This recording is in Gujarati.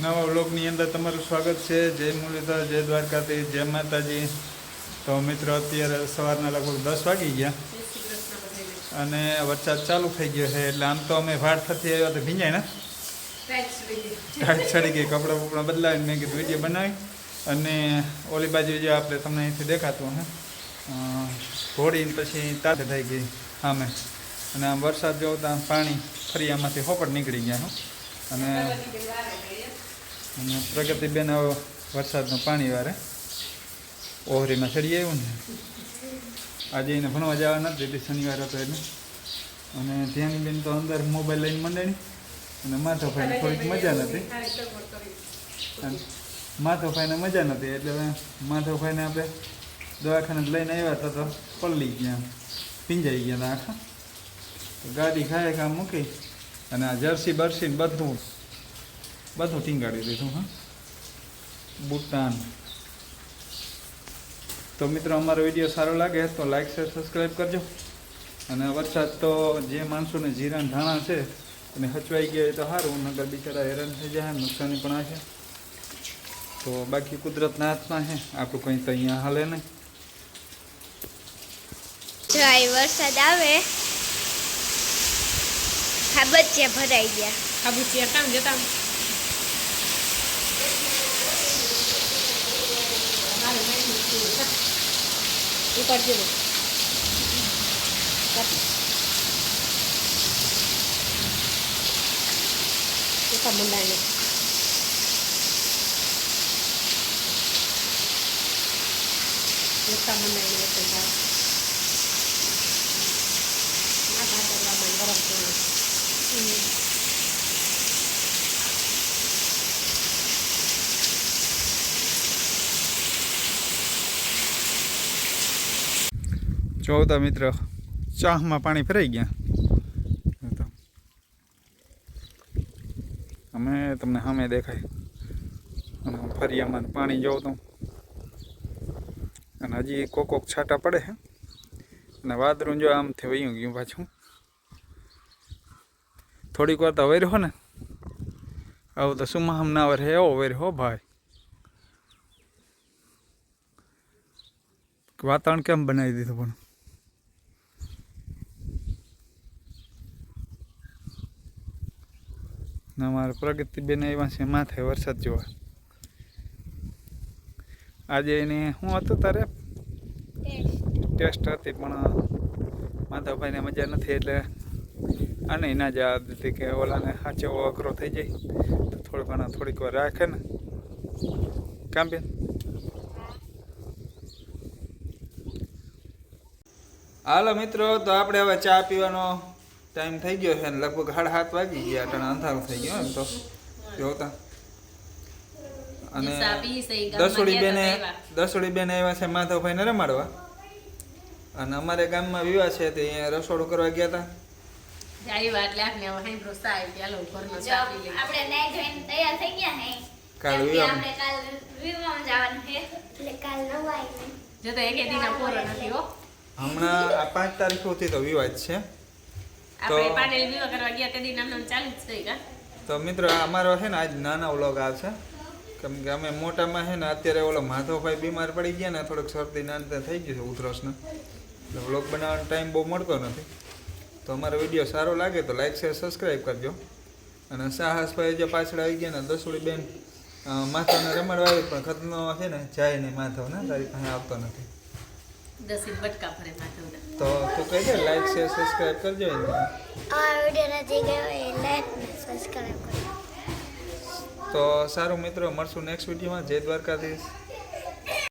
નવા વ્લોગની અંદર તમારું સ્વાગત છે. જય મુરલીધર, જય દ્વારકાથી જય માતાજી. તો મિત્રો, અત્યારે સવારના લગભગ દસ વાગી ગયા. અને વરસાદ ચાલુ થઈ ગયો છે, એટલે આમ તો અમે ભાડ થતી આવ્યા તો ભીંજાય ને? ટાઈટ ચડી ગઈ, કપડાં બપડા બદલાવીને મેં કીધું વીડિયો બનાવી. અને ઓલી બાજુ જે આપણે તમને અહીંથી દેખાતું હે. ઘોડીને પછી તાતે થઈ ગઈ સામે. અને આમ વરસાદ જોતા પાણી ફરિયામાંથી હોપટ નીકળી ગયા અને અને પ્રગતિબેન હવે વરસાદનું પાણી વારે. ઓહરીમાં ચડી આવ્યું ને. આજે એને ભણવા જવા નથી દીધી શનિવાર હતો એટલે. અને ધ્યાનીબેન તો અંદર મોબાઈલ લઈને મંડાણી. અને માધવભાઈને થોડીક મજા નથી. માધવભાઈને મજા નથી એટલે માધવભાઈને આપણે દવાખાને લઈને આવ્યા હતા તો પલળી ગયા પીંજાઈ ગયા હતા આખા. ગાડી ખાય ખા મૂકી. અને આ જર્સી બરસી બધું બધું ટીંગાડી દીધું હા ભૂટાન તો મિત્રો અમારો વીડિયો સારો લાગે તો લાઇક શેર સબસ્ક્રાઈબ કરજો. અને વરસાદ તો જે માણસોને જીરાણ ધાણા છે અને હચવાઈ ગયા હોય તો સારું નગર બિચારા હેરાન થઈ જાય નુકસાની પણ છે તો બાકી કુદરતના હાથમાં છે આપણું કંઈ તો અહીંયા હાલે નહીં. આ વરસાદ આવે ખાબચિયા ભરાઈ ગયા. ખાબચિયા કામ જતા ઉપર જેવું ઉપર મંડાઈને ઉપર મંડાઈને ચોથા મિત્ર, ચાહમાં પાણી ફરાઈ ગયા. અમે તમને સામે દેખાય. અને ફરિયામાં પાણી જોઉં તો. અને હજી કોક કોક છાંટા પડે છે. અને વાદરું જો આમથી વયું ગયું પાછું. થોડીક વાર તો વર્યો ને. આવું તો સુમાહમ ના વરે એવો વર્યો હો ભાઈ. વાતાવરણ કેમ બનાવી દીધું પણ? ના મારા પ્રગતિબેન આવ્યા છે માથે વરસાદ જોવા. આજે એને શું હતું તારે? ટેસ્ટ હતી, પણ માધવભાઈને મજા નથી એટલે અને ના જવા હતી કે ઓલાને સાચો અઘરો થઈ જાય. તો થોડું ઘણા થોડીક વાર રાખે ને. કામ બેન? હાલો મિત્રો, તો આપણે હવે ચા પીવાનો ટાઈમ થઈ ગયો છે ને લગભગ સાડા સાત વાગી ગયા અટાણે અંધારું થઈ ગયો એમ તો. જોતા અને દસોડી બેને દસોડી બેન આવ્યા છે માધવભાઈને રમાડવા. અને અમારે ગામમાં વિવાહ છે તે અહીંયા રસોડું કરવા ગયા હતા કાલ વિવાહ આપણે કાલ વિવાહમાં જવાનું છે. એટલે કાલ નવાઈ નહીં જો તો એકે દીના પૂરો નથી હો. હમણાં આ પાંચ તારીખ સુધી તો વિવાહ જ છે. આપણે પાડેલ વિવાહ કરવા ગયા તે દિન નામનું ચાલુ જ થઈ કા તો મિત્રો અમારો છે ને આજ નાના વ્લોગ આવશે કેમ કે અમે મોટામાં છે ને અત્યારે ઓલો માધવભાઈ બીમાર પડી ગયા ને થોડોક શરદી નાનતા થઈ ગયું છે ઉધરસને. એટલે વ્લોગ બનાવવાનો ટાઈમ બહુ મળતો નથી. તો અમારો વીડિયો સારો લાગે તો લાઈક શેર સબસ્ક્રાઈબ કરજો. અને સાહસભાઈ જે પાછળ આવી ગયા ને દસુડી બેન માથાને રમાડવા આવી પણ ખતનો છે ને જાય નહીં માથો ને તારી પાસે આવતો નથી. તો તું કહી દે લાઈક શેર સબસ્ક્રાઈબ કરજો એને. આ વિડિયો નથી ગયો એ લાઈક સબસ્ક્રાઇબ કરજો તો સારું મિત્રો મળશું નેક્સ્ટ વિડીયોમાં જય દ્વારકાધીશ.